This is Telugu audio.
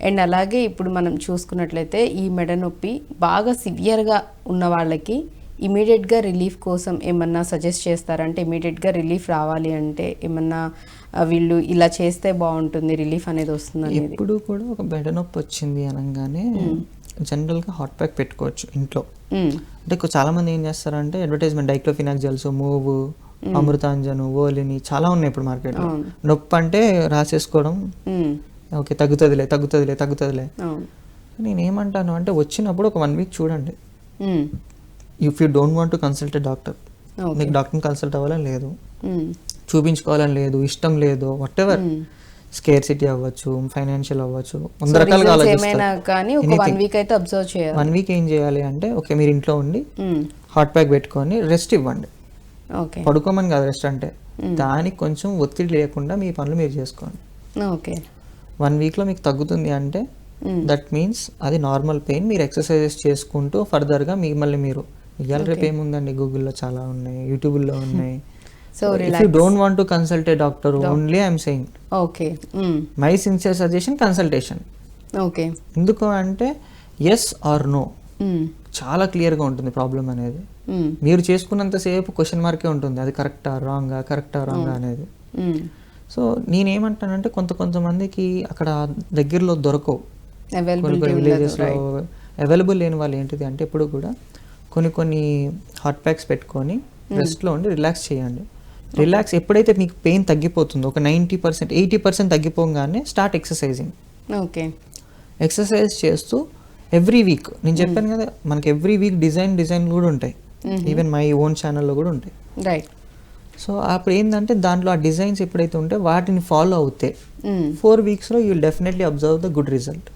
అండ్ అలాగే ఇప్పుడు మనం చూసుకున్నట్లయితే ఈ మెడ నొప్పి బాగా సివియర్గా ఉన్న వాళ్ళకి ఇమీడియట్గా రిలీఫ్ కోసం ఏమన్నా సజెస్ట్ చేస్తారంటే ఇమీడియట్గా రిలీఫ్ రావాలి అంటే ఏమన్నా వీళ్ళు ఇలా చేస్తే బాగుంటుంది రిలీఫ్ అనేది వస్తుంది ఎప్పుడు కూడా ఒక బెడ నొప్పి వచ్చింది అనగానే జనరల్గా హాట్ ప్యాక్ పెట్టుకోవచ్చు ఇంట్లో మ్మ్. అంటే చాలా మంది ఏం చేస్తారంటే advertisement diclofenac gels Move Amrutanjan ఓలిని చాలా ఉన్నాయి ఇప్పుడు మార్కెట్లో. నొప్పి అంటే రాసేసుకోవడం మ్మ్. ఓకే తగ్గుతుందిలే తగ్గుతుందిలే తగ్గుతుందిలే. నేను ఏమంటాను అంటే వచ్చినప్పుడు ఒక వన్ వీక్ చూడండి. If you don't want to consult doctor మీకు డాక్టర్ని కన్సల్ట్ అవ్వాలని లేదు. చూపించుకోవాలని లేదు ఇష్టం లేదు వాట్ ఎవర్. స్కేర్ సిటీ అవ్వచ్చు ఫైనాన్షియల్ అవ్వచ్చు వంద రకాలుగా ఆలోచిస్తారు. వన్ వీక్ ఏం చేయాలి అంటే ఓకే మీరు ఇంట్లో ఉండి. హాట్ ప్యాక్ పెట్టుకొని రెస్ట్ ఇవ్వండి. పడుకోమని కాదు రెస్ట్ అంటే. దానికి కొంచెం ఒత్తిడి లేకుండా మీ పనులు మీరు చేసుకోండి. ఓకే. వన్ వీక్లో మీకు తగ్గుతుంది అంటే మ్మ్. దట్ మీన్స్ అది నార్మల్ పెయిన్. మీరు ఎక్సర్సైజెస్ చేసుకుంటూ ఫర్దర్గా మిమ్మల్ని మీరు ఇవాళ రేపు ఏముందండి గూగుల్లో చాలా ఉన్నాయి యూట్యూబ్లో ఉన్నాయి. So if you don't want to consult a doctor only I'm saying okay. My sincere suggestion consultation okay ఎందుకు అంటే ఎస్ ఆర్ నో. చాలా క్లియర్గా ఉంటుంది ప్రాబ్లం అనేది. మ్మ్. మీరు చేసుకున్నంతసేపు క్వశ్చన్ మార్కే ఉంటుంది. అది కరెక్టా రాంగా కరెక్టా రాంగా అనేది. సో నేనేమంటానంటే కొంత కొంతమందికి అక్కడ దగ్గరలో దొరకవు. విలేజెస్లో అవైలబుల్ లేని వాళ్ళు ఏంటిది అంటే ఎప్పుడు కూడా కొన్ని కొన్ని హాట్ ప్యాక్స్ పెట్టుకొని రెస్ట్లో ఉండి రిలాక్స్ చేయండి. రిలాక్స్ ఎప్పుడైతే మీకు పెయిన్ తగ్గిపోతుందో ఒక నైంటీ పర్సెంట్ ఎయిటీ పర్సెంట్ తగ్గిపోగానే స్టార్ట్ ఎక్సర్సైజింగ్ ఓకే ఎక్సర్సైజ్ చేస్తూ ఎవ్రీ వీక్ నేను చెప్పాను కదా మనకి ఎవ్రీ వీక్ డిజైన్ డిజైన్ కూడా ఉంటాయి. ఈవెన్ మై ఓన్ ఛానల్లో కూడా ఉంటాయి. రైట్ సో అప్పుడు ఏంటంటే దాంట్లో ఆ డిజైన్స్ ఎప్పుడైతే ఉంటే వాటిని ఫాలో అవుతే. Four వీక్స్లో you will definitely observe the good result